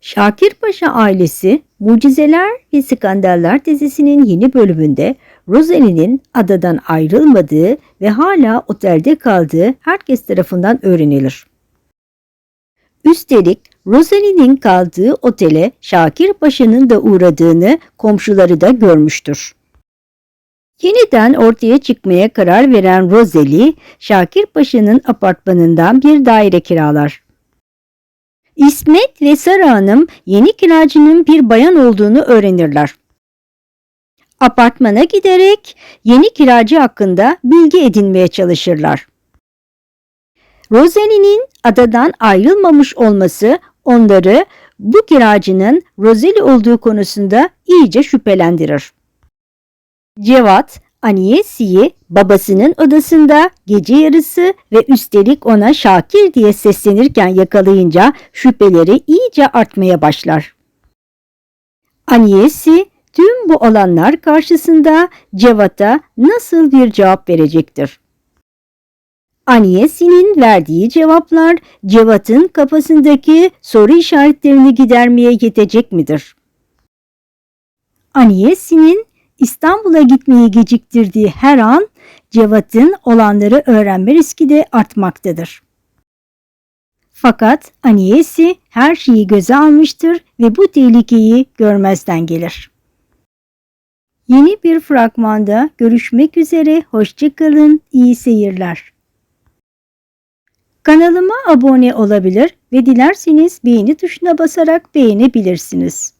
Şakir Paşa ailesi Mucizeler ve Skandaller dizisinin yeni bölümünde Rosalie'nin adadan ayrılmadığı ve hala otelde kaldığı herkes tarafından öğrenilir. Üstelik Rosalie'nin kaldığı otele Şakir Paşa'nın da uğradığını komşuları da görmüştür. Yeniden ortaya çıkmaya karar veren Rosalie, Şakir Paşa'nın apartmanından bir daire kiralar. İsmet ve Sara Hanım yeni kiracının bir bayan olduğunu öğrenirler. Apartmana giderek yeni kiracı hakkında bilgi edinmeye çalışırlar. Rosalie'nin adadan ayrılmamış olması onları bu kiracının Rosalie olduğu konusunda iyice şüphelendirir. Cevat, Aniyesi'yi babasının odasında gece yarısı ve üstelik ona Şakir diye seslenirken yakalayınca şüpheleri iyice artmaya başlar. Aniyesi tüm bu olanlar karşısında Cevat'a nasıl bir cevap verecektir? Aniyesi'nin verdiği cevaplar Cevat'ın kafasındaki soru işaretlerini gidermeye yetecek midir? Aniyesi'nin İstanbul'a gitmeyi geciktirdiği her an Cevat'ın olanları öğrenme riski de artmaktadır. Fakat Aniyesi her şeyi göze almıştır ve bu tehlikeyi görmezden gelir. Yeni bir fragmanda görüşmek üzere, hoşçakalın, iyi seyirler. Kanalıma abone olabilir ve dilerseniz beğeni tuşuna basarak beğenebilirsiniz.